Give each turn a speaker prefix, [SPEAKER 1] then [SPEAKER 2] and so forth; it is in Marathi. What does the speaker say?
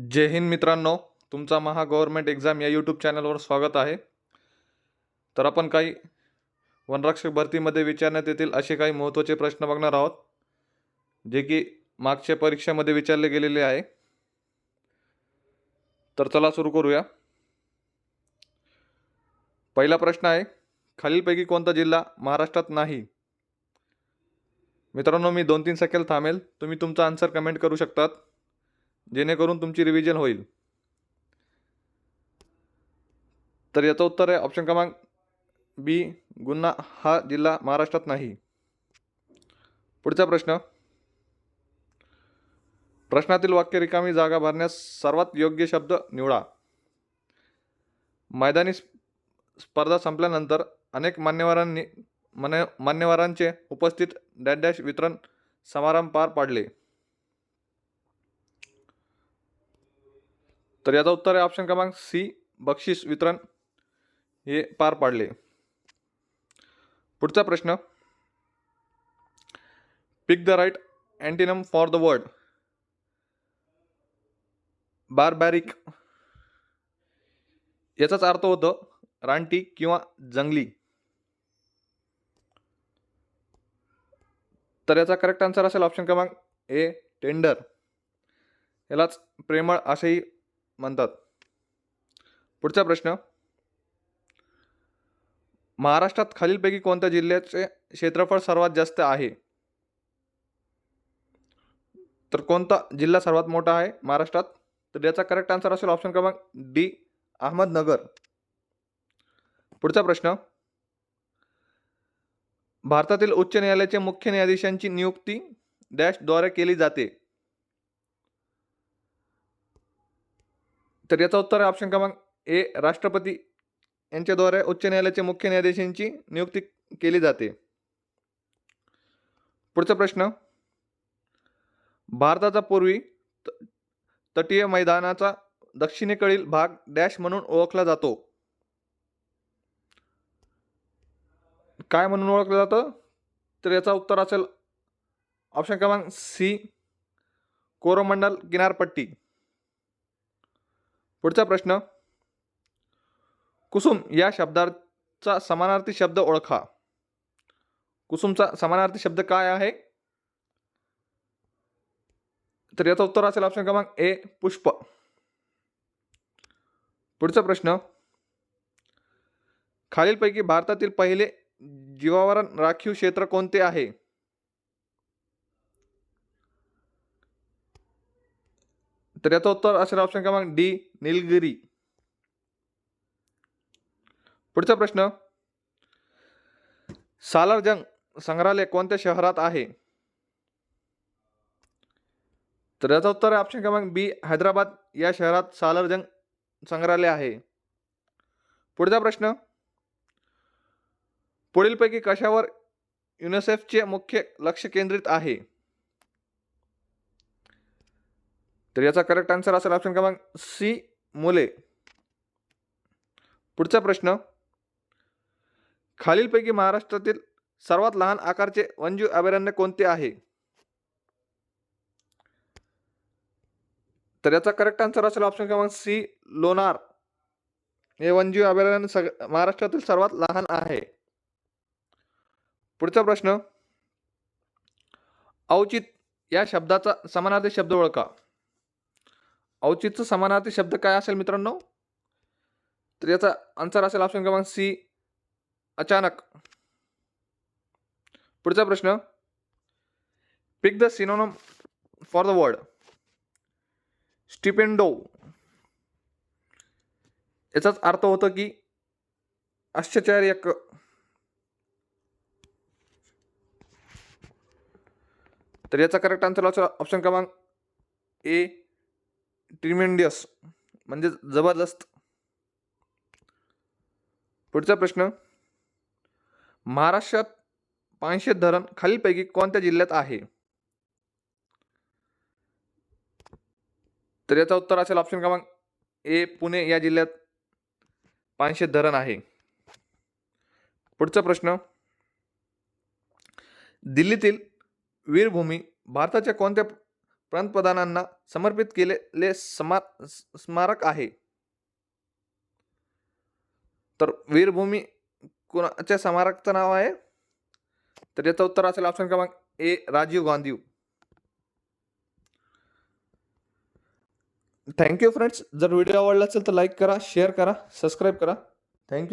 [SPEAKER 1] जय हिंद मित्रांनो तुमचा महा गव्हर्मेंट एक्झाम या यूट्यूब चॅनलवर स्वागत आहे. तर आपण काही वनरक्षक भरतीमध्ये विचारण्यात येतील असे काही महत्त्वाचे प्रश्न बघणार आहोत जे की मागच्या परीक्षेमध्ये विचारले गेलेले आहे. तर चला सुरू करूया. पहिला प्रश्न आहे खालीलपैकी कोणता जिल्हा महाराष्ट्रात नाही? मित्रांनो मी दोन तीन सेकंद थांबेल तुम्ही तुमचा आन्सर कमेंट करू शकतात. जेणेकरून तुमची रिव्हिजन होईल. तर याचं उत्तर आहे ऑप्शन क्रमांक बी गुन्हा हा जिल्हा महाराष्ट्रात नाही. पुढचा प्रश्न. प्रश्नातील वाक्य रिकामी जागा भरण्यास सर्वात योग्य शब्द निवडा. मैदानी स्प- स्पर्धा संपल्यानंतर अनेक मान्यवरांनी मान्य मान्यवरांचे उपस्थित डॅश डॅश वितरण समारंभ पार पाडले. तर याचं उत्तर आहे ऑप्शन क्रमांक सी बक्षीस वितरण. हे पार पाडले. पुढचा प्रश्न. Pick the right antonym for the word barbaric याचाच अर्थ होतो रानटी किंवा जंगली. तर याचा करेक्ट आन्सर असेल ऑप्शन क्रमांक ए टेंडर यालाच प्रेमळ असेही म्हणतात. पुढचा प्रश्न. महाराष्ट्रात खालीलपैकी कोणत्या जिल्ह्याचे क्षेत्रफळ सर्वात जास्त आहे? तर कोणता जिल्हा सर्वात मोठा आहे महाराष्ट्रात? तर याचा करेक्ट आन्सर असेल ऑप्शन क्रमांक डी अहमदनगर. पुढचा प्रश्न. भारतातील उच्च न्यायालयाचे मुख्य न्यायाधीशांची नियुक्ती डॅशद्वारे केली जाते. तर याचं उत्तर आहे ऑप्शन क्रमांक ए राष्ट्रपती. यांच्याद्वारे उच्च न्यायालयाचे मुख्य न्यायाधीशांची नियुक्ती केली जाते. पुढचा प्रश्न. भारताचा पूर्वी त- तटीय मैदानाचा दक्षिणेकडील भाग डॅश म्हणून ओळखला जातो. काय म्हणून ओळखलं जातं? तर याचा उत्तर असेल ऑप्शन क्रमांक सी कोरोमंडल किनारपट्टी. पुढचा प्रश्न. कुसुम या शब्दाचा समानार्थी शब्द ओळखा. कुसुमचा समानार्थी शब्द काय आहे? तर याचं उत्तर असेल ऑप्शन क्रमांक ए पुष्प. पुढचा प्रश्न. खालीलपैकी भारतातील पहिले जीवावरण राखीव क्षेत्र कोणते आहे? तर याचं उत्तर असेल ऑप्शन क्रमांक डी निलगिरी. पुढचा प्रश्न. सालारजंग संग्रहालय कोणत्या शहरात आहे? तर याचं उत्तर आहे ऑप्शन क्रमांक बी हैदराबाद. या शहरात सालारजंग संग्रहालय आहे. पुढचा प्रश्न. पुढीलपैकी कशावर युनिसेफचे मुख्य लक्ष केंद्रित आहे? तर याचा करेक्ट आन्सर असेल ऑप्शन क्रमांक सी मुले. पुढचा प्रश्न. खालीलपैकी महाराष्ट्रातील सर्वात लहान आकारचे वन्यजीव अभयारण्य कोणते आहे? तर याचा करेक्ट आन्सर असेल ऑप्शन क्रमांक सी लोणार. हे वन्यजीव अभयारण्य सग महाराष्ट्रातील सर्वात लहान आहे. पुढचा प्रश्न. औचित या शब्दाचा समानार्थी शब्द ओळखा. औचितचा समानार्थी शब्द काय असेल मित्रांनो? तर याचा आन्सर असेल ऑप्शन क्रमांक सी अचानक. पुढचा प्रश्न. Pick the synonym for the word stupendous याचाच अर्थ होतो की आश्चर्यक तर याचा करेक्ट आन्सर असेल ऑप्शन क्रमांक ए ट्रिमेंडियस म्हणजे जबरदस्त. पुढचा प्रश्न. महाराष्ट्रात पाचशे धरण खालीलपैकी कोणत्या जिल्ह्यात आहे? तर याचं उत्तर असेल ऑप्शन क्रमांक ए पुणे या जिल्ह्यात पाचशे धरण आहे. पुढचा प्रश्न. दिल्लीतील वीरभूमी भारताच्या कोणत्या पंतप्रधानांना समर्पित केलेले स्मार स्मारक आहे. तर वीरभूमी कुणाच्या स्मारकचं नाव आहे? तर याचं उत्तर असेल ऑप्शन क्रमांक A Rajiv Gandhi. Thank you friends जर व्हिडिओ आवडला असेल तर लाईक करा शेअर करा सबस्क्राईब करा. थँक्यू